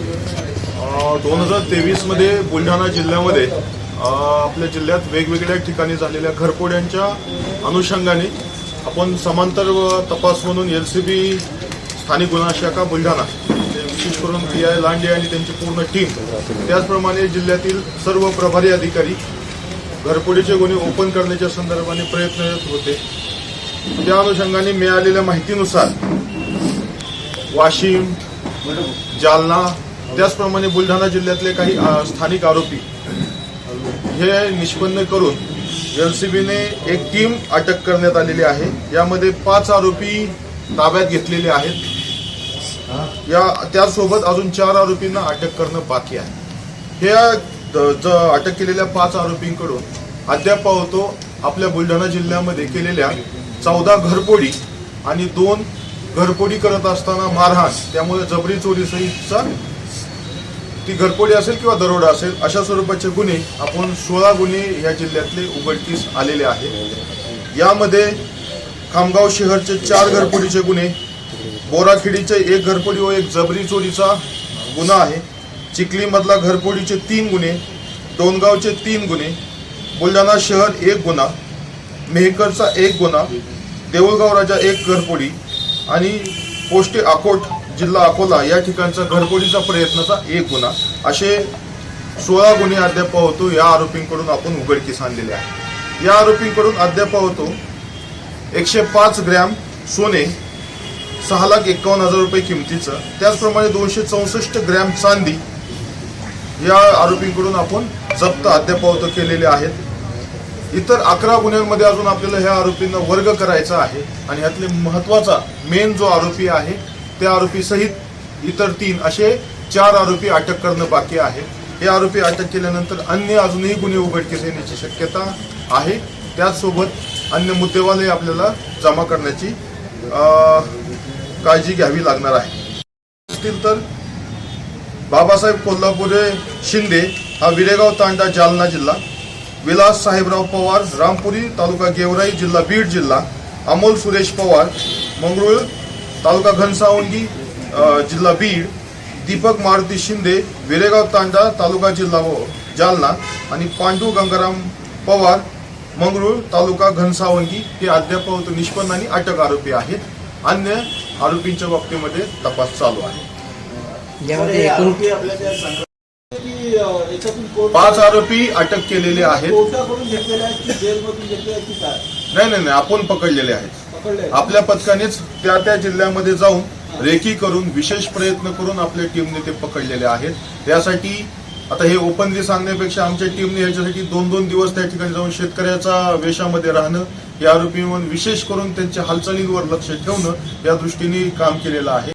दोन हजार तेवीसमध्ये बुलढाणा जिल्ह्यामध्ये आपल्या जिल्ह्यात वेगवेगळ्या ठिकाणी झालेल्या घरपोड्यांच्या अनुषंगाने आपण समांतर तपास म्हणून एल सी बी स्थानिक गुन्हा शाखा बुलढाणा विशेष करून पी आय लांडे आणि त्यांची पूर्ण टीम त्याचप्रमाणे जिल्ह्यातील सर्व प्रभारी अधिकारी घरपोडीचे गुन्हे ओपन करण्याच्या संदर्भाने प्रयत्नरत होते. त्या अनुषंगाने मिळालेल्या माहितीनुसार वाशिम जालना त्याचप्रमाणे बुलढाणा जिल्ह्यातले काही स्थानिक आरोपी हे निष्पन्न करून एलसीबीने एक टीम अटक करण्यात आलेली आहे. यामध्ये पाच आरोपी ताब्यात घेतलेले आहेत. या त्यासोबत अजून चार आरोपींना अटक करणं बाकी आहे. ह्या ज अटक केलेल्या पाच आरोपींकडून अद्याप पाहतो आपल्या बुलढाणा जिल्ह्यामध्ये केलेल्या चौदा घरपोडी आणि दोन घरपोडी करत असताना मारहाण त्यामुळे जबरी चोरीसहितचा ती घरपोडी असेल किंवा दरोडा असेल अशा स्वरूपाचे गुन्हे आपण सोळा गुन्हे या जिल्ह्यातले उघडकीस आलेले आहेत. यामध्ये खामगाव शहरचे चार घरपोडीचे गुन्हे बोराखेडीचे एक घरपोडी व एक जबरी चोरीचा गुन्हा आहे. चिखलीमधला घरपोडीचे तीन गुन्हे डोनगावचे तीन गुन्हे बुलढाणा शहर एक गुन्हा मेहकरचा एक गुन्हा देऊळगाव राजा एक घरपोडी आणि पोष्टे आकोट जिल्हा अकोला या ठिकाणचा घरपोडीचा प्रयत्नाचा एक गुन्हा. असे सोळा गुन्हे अद्याप होतो या आरोपींकडून आपण उघडकीस आणलेले आहे. या आरोपींकडून अद्याप होतो एकशे पाच ग्रॅम सोने सहा लाख एकावन्न हजार रुपये किमतीचं. त्याचप्रमाणे दोनशे चौसष्ट ग्रॅम चांदी या आरोपींकडून आपण जप्त अद्यापावत केलेले आहेत. इतर अकरा गुन्ह्यांमध्ये अजून आपल्याला ह्या आरोपींना वर्ग करायचा आहे आणि ह्यातले महत्त्वाचा मेन जो आरोपी आहे त्या आरोपी सहित इतर तीन असे चार आरोपी अटक करणं बाकी आहे. हे आरोपी अटक केल्यानंतर अन्य अजूनही गुन्हे उघडकीस येण्याची शक्यता आहे. त्याचसोबत अन्य मुद्देवाले आपल्याला जमा करण्याची काळजी घ्यावी लागणार आहे. असतील तर बाबासाहेब कोल्हापुरे शिंदे हा विरेगाव तांडा जालना जिल्हा विलास साहेबराव पवार रामपुरी तालुका गेवराई जिल्हा बीड जिल्हा अमोल सुरेश पवार मंगरुळ तालुका घनसावंगी जिल्हा बीड दीपक मारुती शिंदे विरेगाव तांडा तालुका जिल्हा व जालना आणि पांडू गंगाराम पवार मंगरुळ तालुका घनसावंगी हे अद्याप निष्पन्न आणि अटक आरोपी आहेत. अन्य आरोपींच्या बाबतीमध्ये तपास चालू आहे. पाच आरोपी अटक केलेले आहेत. नाही नाही नाही आपण पकडलेले आहेत पकडले आहेत? आपल्या पथकानेच त्या त्या जिल्ह्यामध्ये जाऊन रेकी करून विशेष प्रयत्न करून आपल्या टीमने ते पकडलेले आहेत. त्यासाठी आता हे ओपनली सांगण्यापेक्षा आमच्या टीमने याच्यासाठी दोन दोन दिवस त्या ठिकाणी जाऊन शेतकऱ्याचा वेशामध्ये राहणं या आरोपी विशेष करून त्यांच्या हालचालींवर लक्ष ठेवणं या दृष्टीने काम केलेलं आहे.